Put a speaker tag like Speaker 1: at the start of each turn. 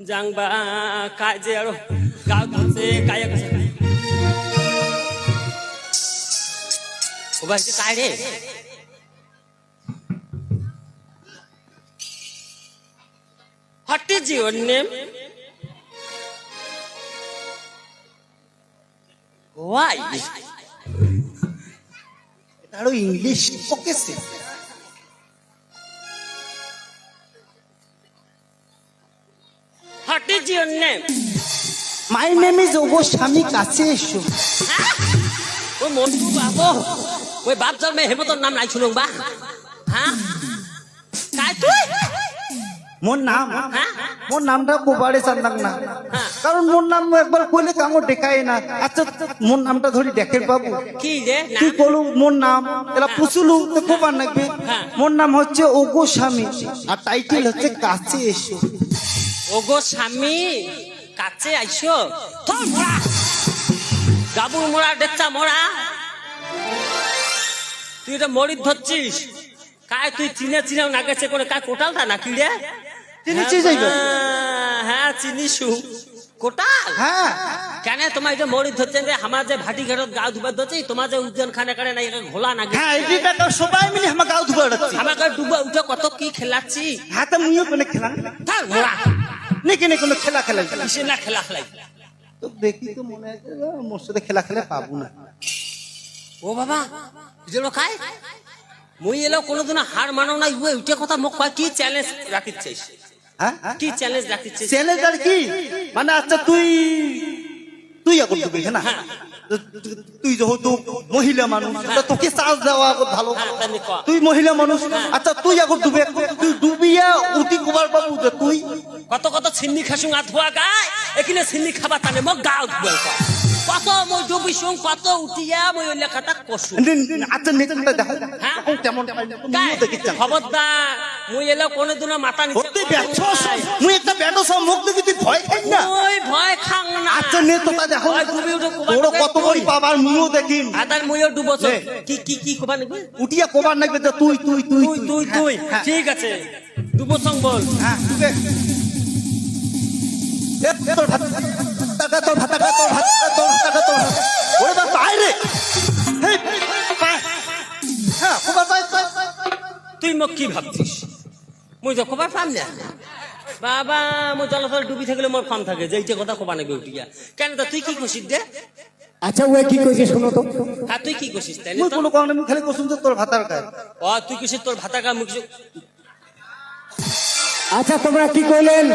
Speaker 1: জাংবা काय जे আৰু গাঁও ধরছে काय कसं उभा इथे काय रे What is your name? Why?
Speaker 2: আৰু English পকেছে
Speaker 1: Name?
Speaker 2: My name is ওগো স্বামী কাছে এসো
Speaker 1: ওই মন্টু বাবু ওই বাপ জন্মে হেমন্তর নাম নাই শুনুন বা। হ্যাঁ কাই তুই?
Speaker 2: মোর নাম? মোর নামটা চান্দাক না। কারণ মোর নাম একবার কইলে কামো দেখায় না। আচ্ছা মোর নামটা ধরি দেখের বাবু।
Speaker 1: কি রে
Speaker 2: তুই কলু? মোর নাম এলা পুছুলু তো নাকবে
Speaker 1: হ্যাঁ।
Speaker 2: মোর নাম হচ্ছে ওগো স্বামী আর টাইটেল হচ্ছে কাছে এসো
Speaker 1: ওগো স্বামী কাছে আইসো। থর মোড়া গাবুর মোড়া ডেচ্চা মোড়া তুই এটা মরিদ ধরছিস। কায় তুই চিনে চিনেও না গেছে করে কায় কোটালটা না কি রে?
Speaker 2: চিনিছি যাইবে
Speaker 1: হ্যাঁ, হ্যাঁ চিনিসু। কোটাল?
Speaker 2: হ্যাঁ।
Speaker 1: কেন তোমার এটা মরিদ ধরছেন যে আমার যে ভাটি ঘাটত গা ধুবার ধরছে তোমার যে উজ্জন খানে কানে না ঘোলা না
Speaker 2: হ্যাঁ এইটা তো সবাই মিলে আমার গাও ধুবা
Speaker 1: আমাকে ডুবা উঠে কত কি খেলাচ্ছি?
Speaker 2: হাতে মুইও কোনে খেলা
Speaker 1: থাক মোড়া
Speaker 2: নাকি না কোনো খেলা খেলা
Speaker 1: কিসে না খেলা খেলাই।
Speaker 2: তো দেখি তো মনে হয় মোর খেলা খেলে পাবো না।
Speaker 1: ও বাবা যেন খাই মুই এলো কোনোদিন হার না উঠে কথা কয় কি চ্যালেঞ্জ
Speaker 2: হ্যাঁ?
Speaker 1: কি চ্যালেঞ্জ
Speaker 2: চ্যালেঞ্জ আর কি? মানে আচ্ছা তুই তুই এখন তুই হ্যাঁ না? তুই যেহেতু মহিলা মানুষ তোকে চান্স দেওয়া ভালো।
Speaker 1: হ্যাঁ।
Speaker 2: তুই মহিলা মানুষ আচ্ছা তুই এখন ডুবে তুই ডুবিয়া উঠি কুমার বাবু তুই
Speaker 1: কত কত ছিন্নি খাসুং আধুয়া গায় এখানে ছিন্নি খাবা তানে মোক গা কয়। কত মই ডুবিছুং কত উঠিয়া মই ওই লেখাটা
Speaker 2: নি- আচ্ছা নেকটা দেখা।
Speaker 1: হ্যাঁ?
Speaker 2: এখন
Speaker 1: খবরদার মুই এলো কোনোদিনও মাথা
Speaker 2: ব্যর্থ মুই একটা ব্যাটো সব মুখ দেখি তুই ভয় খাই না।
Speaker 1: ওই ভয় খাং না।
Speaker 2: আচ্ছা নে তো তা দেখো।
Speaker 1: ডুবি উঠে ডুবে
Speaker 2: কত বড়। বাবার মুও দেখিন
Speaker 1: আদার মুইও ডুবছ কি কি কি কবা নাকি?
Speaker 2: উঠিয়া কবার নাকবে তুই তুই তুই
Speaker 1: তুই তুই। তুই
Speaker 2: হ্যাঁ,
Speaker 1: ঠিক আছে। ডুবছং বল।
Speaker 2: হ্যাঁ, তোর ভাত টাকা তোর ভাত টাকা তোর ভাত টাকা তোর টাকা তোর ভাত। ওরে বাবা, আয় রে। হেই, পায়। হ্যাঁ।
Speaker 1: তুই মোক কি ভাবছিস? মুই তো কবার পাম না? বাবা মই জলফল ডুবি থাকলে মোর ফান থাকে যে এইটা কথা কবা নাকি উঠিয়া। কেন তা তুই কি কছিস দে?
Speaker 3: আচ্ছা ওয়ে কি কইছে শোনো তো?
Speaker 1: হ্যাঁ তুই কি কছিস তাই
Speaker 2: মুই
Speaker 1: না
Speaker 2: কোনো কারণে মুই খালি কসুম তোর ভাতার খায়
Speaker 1: ও তুই কছিস তোর ভাতা কা মুখ
Speaker 3: আচ্ছা তোমরা কি কইলেন?